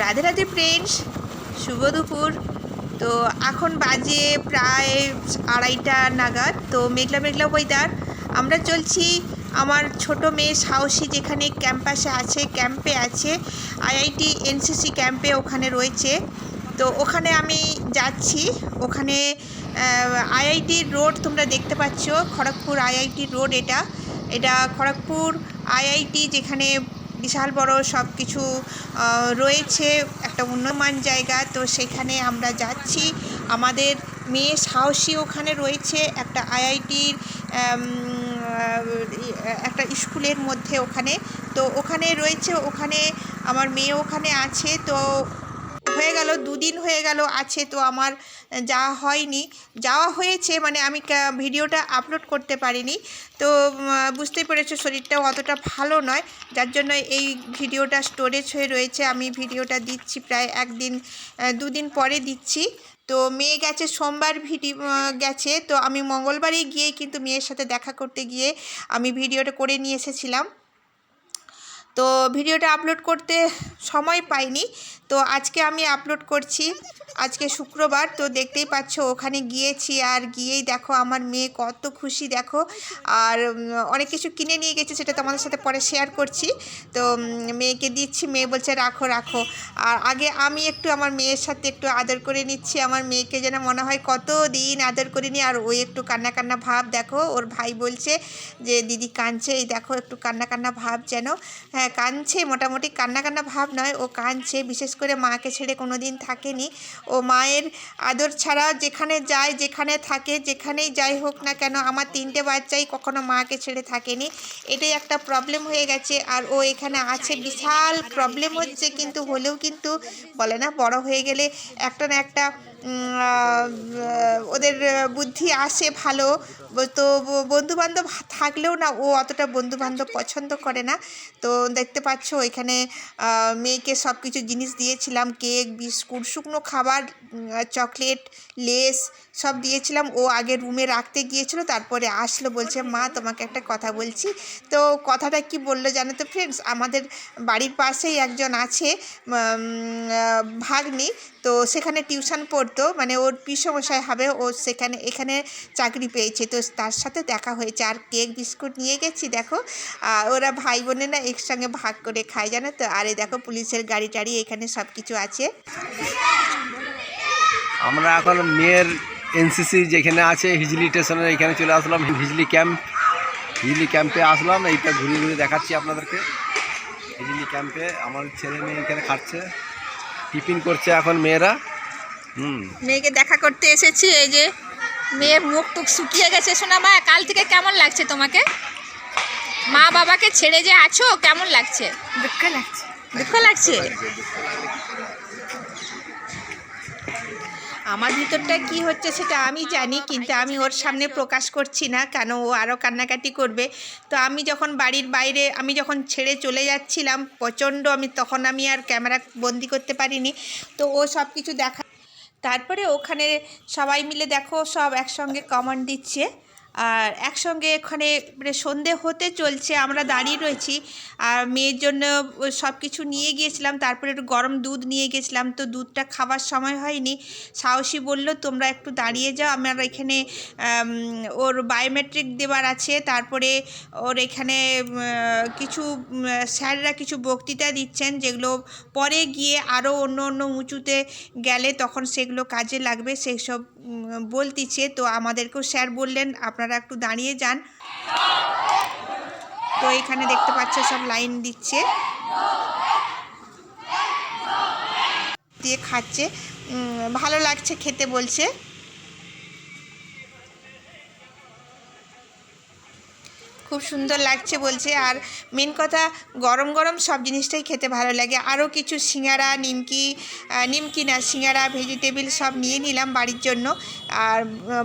Radhe Radhe friends শুভ দুপুর। তো এখন বাজে প্রায় আড়াইটা নাগাদ, তো মেঘলা মেঘলা ওয়েদার আমরা চলছি আমার ছোট মেয়ে সাহসী যেখানে ক্যাম্পাসে আছে ক্যাম্পে আছে আইআইটি এনসিসি ক্যাম্পে ওখানে রয়েছে। তো ওখানে আমি যাচ্ছি। ওখানে আইআইটি রোড তোমরা দেখতে পাচ্ছ, খড়গপুর আইআইটি রোড এটা। এটা খড়গপুর আইআইটি যেখানে বিশাল বড় সব কিছু রয়েছে, একটা উন্নমান জায়গা। তো সেখানে আমরা যাচ্ছি। আমাদের মেয়ে সাহসী ওখানে রয়েছে, একটা আইআইটির একটা স্কুলের মধ্যে ওখানে। তো ওখানে রয়েছে, ওখানে আমার মেয়ে ওখানে আছে। তো হয়ে গেল, দুদিন হয়ে গেল, আছে তো আমার যাওয়া হয়নি। যাওয়া হয়েছে মানে আমি ভিডিওটা আপলোড করতে পারিনি। তো বুঝতেই পেরেছ শরীরটাও অতটা ভালো নয়। যার জন্য এই ভিডিওটা স্টোরেজ হয়ে রয়েছে। আমি ভিডিওটা দিচ্ছি প্রায় একদিন দুদিন পরে দিচ্ছি। তো, মেয়ে গেছে, সোমবার ভিডিও গেছে। তো, আমি মঙ্গলবারই গিয়ে কিন্তু মেয়ের সাথে দেখা করতে গিয়ে আমি ভিডিওটা করে নিয়ে এসেছিলাম। তো, ভিডিওটা আপলোড করতে সময় পাইনি। তো আজকে আমি আপলোড করছি। আজকে শুক্রবার, তো দেখতেই পাচ্ছ ওখানে গিয়েছি আর গিয়েই দেখো আমার মেয়ে কত খুশি, দেখো। আর অনেক কিছু কিনে নিয়ে গেছে সেটা তোমাদের সাথে পরে শেয়ার করছি। তো মেয়েকে দিচ্ছি, মেয়ে বলছে, রাখো রাখো। আর আগে আমি একটু আমার মেয়ের সাথে একটু আদর করে নিচ্ছি। আমার মেয়েকে যেন মনে হয় কত দিন আদর করিনি। আর ওই একটু কান্না কান্না ভাব, দেখো, ওর ভাই বলছে যে, দিদি কাঁদছে। এই দেখো, একটু কান্না কান্না ভাব যেন হ্যাঁ কাঁদছে, মোটামুটি কান্না কান্না ভাব নয়, ও কাঁদছে, বিশেষ করে মাকে ছেড়ে কোনো দিন থাকেনি। ও মায়ের আদর ছাড়া যেখানে যায়, যেখানে থাকে, যেখানেই যাই হোক না কেন, আমার তিনটে বাচ্চাই কখনো মাকে ছেড়ে থাকেনি। এটাই একটা প্রবলেম হয়ে গেছে। আর ও এখানে আছে। বিশাল প্রবলেম হচ্ছে। কিন্তু হলেও কিন্তু বলে না, বড় হয়ে গেলে একটা না একটা ওদের বুদ্ধি আসে ভালো, তো বন্ধু বান্ধব থাকলেও না ও অতটা বন্ধু বান্ধব পছন্দ করে না। তো দেখতে পাচ্ছ এখানে মেয়েকে সব কিছু জিনিস দিয়েছিলাম, কেক, বিস্কুট, শুকনো খাবার চকলেট, লেস সব দিয়েছিলাম। ও আগে রুমে রাখতে গিয়েছিল, তারপরে আসলো, বলছে, মা, তোমাকে একটা কথা বলছি। তো কথাটা কি বলল জানো তো ফ্রেন্ডস আমাদের বাড়ির পাশেই একজন আছে ভাগ্নি। তো সেখানে টিউশন পড়তো মানে ওর পিসমশাই হবে, ও সেখানে, এখানে চাকরি পেয়েছে। তো তার সাথে দেখা হয়েছে। আর কেক, বিস্কুট নিয়ে গেছি, দেখো। ওরা ভাই বোনে বোনেরা একসঙ্গে ভাগ করে খায়, জানো তো? আরে দেখো, পুলিশের গাড়ি টাড়ি, এখানে সব কিছু আছে। আমরা এখন মেয়ের এনসিসি যেখানে আছে, হিজলি স্টেশনের এখানে চলে আসলাম, হিজলি ক্যাম্প। হিজলি ক্যাম্পে আসলাম, এইটা ঘুরে ঘুরে দেখাচ্ছি আপনাদেরকে। হিজলি ক্যাম্পে আমার ছেলে মেয়ে এখানে খাচ্ছে টিফিন করছে এখন মেয়েরা। হুম। মেয়েকে দেখা করতে এসেছি এই যে মেয়ের মুখ টুক শুকিয়ে গেছে। শোনা মা কাল থেকে কেমন লাগছে তোমাকে? মা বাবাকে ছেড়ে যে আছো কেমন লাগছে? দুঃখ লাগছে দুঃখ লাগছে। আমার ভিতরটা কি হচ্ছে সেটা আমি জানি, কিন্তু আমি ওর সামনে প্রকাশ করছি না, কেন ও আরও কান্নাকাটি করবে। তো আমি যখন বাড়ির বাইরে, আমি যখন ছেড়ে চলে যাচ্ছিলাম, প্রচণ্ড আমি, তখন আমি আর ক্যামেরা বন্দি করতে পারিনি। তো ও সব কিছু দেখা, তারপরে ওখানে সবাই মিলে দেখো, সব একসঙ্গে কমান্ড দিচ্ছে। আর একসঙ্গে ওখানে মানে সন্ধে হতে চলছে, আমরা দাঁড়িয়ে রয়েছি। আর মেয়ের জন্য সব কিছু নিয়ে গিয়েছিলাম, তারপরে একটু গরম দুধ নিয়ে গেছিলাম। তো দুধটা খাবার সময় হয়নি। সাহসী বলল, তোমরা একটু দাঁড়িয়ে যাও, আমার এখানে ওর বায়োমেট্রিক দেওয়ার আছে। তারপরে ওর এখানে কিছু স্যাররা কিছু বক্তৃতা দিচ্ছেন, যেগুলো পরে গিয়ে আরও অন্য অন্য উঁচুতে গেলে তখন সেগুলো কাজে লাগবে। সেই সব বলতিছে। তো আমাদেরকেও স্যার বললেন, আপনারা একটু দাঁড়িয়ে যান। তো এখানে দেখতে পাচ্ছ সব লাইন দিচ্ছে। দিয়ে খাচ্ছে। ভালো লাগছে খেতে বলছে। খুব সুন্দর লাগছে বলছে। আর মেন কথা, গরম গরম সব জিনিসটাই খেতে ভালো লাগে। আরও কিছু সিঙ্গারা, নিমকি নিমকি না সিঙ্গারা ভেজিটেবিল সব নিয়ে নিলাম বাড়ির জন্য। আর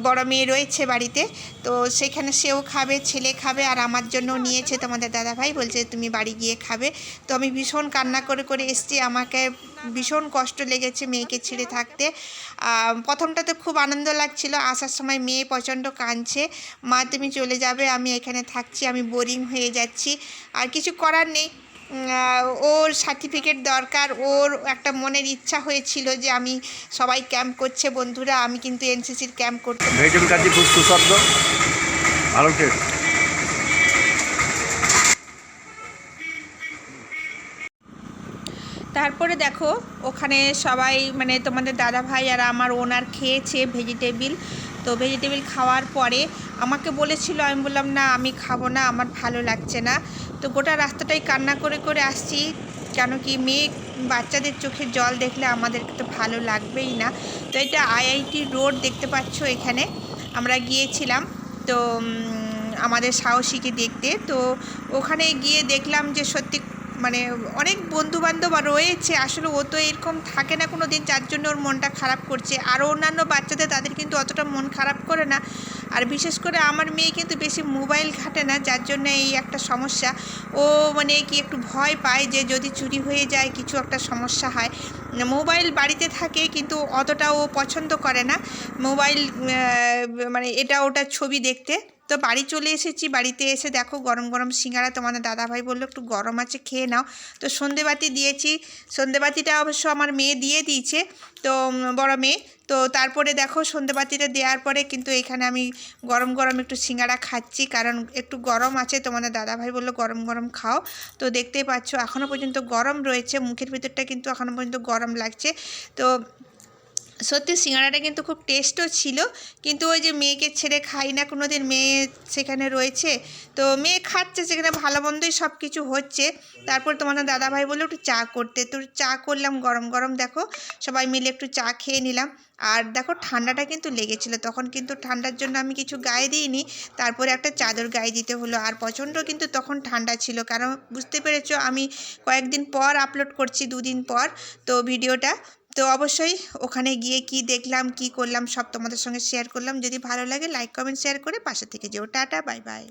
বড় মেয়ে রয়েছে বাড়িতে। তো সেখানে সেও খাবে, ছেলে খাবে আর আমার জন্য নিয়েছে তোমাদের দাদাভাই। বলছে, তুমি বাড়ি গিয়ে খাবে। তো আমি ভীষণ কান্না করে করে এসছি। আমাকে ভীষণ কষ্ট লেগেছে মেয়েকে ছেড়ে থাকতে। আহ, প্রথমটা তো খুব আনন্দ লাগছিল আসার সময় মেয়ে প্রচণ্ড কাঁদছে মা তুমি চলে যাবে আমি এখানে থাকছি আমি বোরিং হয়ে যাচ্ছি। আর কিছু করার নেই। ওর সার্টিফিকেট দরকার ওর একটা মনের ইচ্ছা হয়েছিল যে আমি সবাই ক্যাম্প করছে বন্ধুরা আমি কিন্তু এনসিসির ক্যাম্প করতে খুব ভালো তারপরে দেখো, ওখানে সবাই মানে তোমাদের দাদা ভাই আর আমার ওনার খেয়েছে ভেজিটেবিল তো ভেজিটেবিল খাওয়ার পরে আমাকে বলেছিল, আমি বললাম, না, আমি খাব না, আমার ভালো লাগছে না। তো গোটা রাস্তাটাই কান্না করে করে আসছি, কেন কি মেয়ে বাচ্চাদের চোখে জল দেখলে আমাদেরকে তো ভালো লাগবেই না। তো এটা আইআইটি রোড দেখতে পাচ্ছ এখানে, আমরা গিয়েছিলাম। তো আমাদের সাহসীকে দেখতে। তো ওখানে গিয়ে দেখলাম যে সত্যি মানে অনেক বন্ধু বান্ধব রয়েছে, আসলে ও তো এরকম থাকে না কোনো দিন যার জন্য ওর মনটা খারাপ করছে। আরও অন্যান্য বাচ্চাদের, তাদের কিন্তু অতটা মন খারাপ করে না। আর বিশেষ করে আমার মেয়ে কিন্তু বেশি মোবাইল ঘাটে না, যার জন্য এই একটা সমস্যা। ও মানে কি একটু ভয় পায় যে যদি চুরি হয়ে যায়, কিছু একটা সমস্যা হয়। মোবাইল বাড়িতে থাকে, কিন্তু অতটা ও পছন্দ করে না। মোবাইল মানে এটা ওটা ছবি দেখতে। তো বাড়ি চলে এসেছি, বাড়িতে এসে দেখো গরম গরম সিঙ্গারা তোমাদের দাদাভাই বলল, একটু গরম আছে, খেয়ে নাও। তো সন্ধেবাতি দিয়েছি, সন্ধেবাতিটা অবশ্য আমার মেয়ে দিয়ে দিয়েছে, তো বড় মেয়ে। তো তারপরে দেখো সন্ধেবাতিটা দেওয়ার পরে কিন্তু এখানে আমি গরম গরম একটু সিঙ্গারা খাচ্ছি, কারণ একটু গরম আছে, তোমাদের দাদাভাই বলল, গরম গরম খাও। তো দেখতেই পাচ্ছ এখনও পর্যন্ত গরম রয়েছে, মুখের ভিতরটা কিন্তু এখনও পর্যন্ত গরম লাগছে। তো সত্যি সিঙ্গাড়াটা কিন্তু খুব টেস্টও ছিল। কিন্তু ওই যে মেয়েকে ছেড়ে খাই না কোনো দিন মেয়ে সেখানে রয়েছে। তো মেয়ে খাচ্ছে, সেখানে ভালো মন্দই সব কিছু হচ্ছে। তারপর তোমাদের দাদাভাই বলল, একটু চা করতে। তো চা করলাম, গরম গরম দেখো, সবাই মিলে একটু চা খেয়ে নিলাম। আর দেখো ঠান্ডাটা কিন্তু লেগেছিল, তখন কিন্তু ঠান্ডার জন্য আমি কিছু গায়ে দিইনি। তারপরে একটা চাদর গায়ে দিতে হলো। আর প্রচণ্ড কিন্তু তখন ঠান্ডা ছিল, কারণ বুঝতে পেরেছ আমি কয়েকদিন পর আপলোড করছি, দুদিন পর। তো ভিডিওটা তো অবশ্যই ওখানে গিয়ে কি দেখলাম, কি করলাম, সব তোমাদের সঙ্গে শেয়ার করলাম। যদি ভালো লাগে লাইক কমেন্ট শেয়ার করে পাশে থেকে যেও। Tata bye bye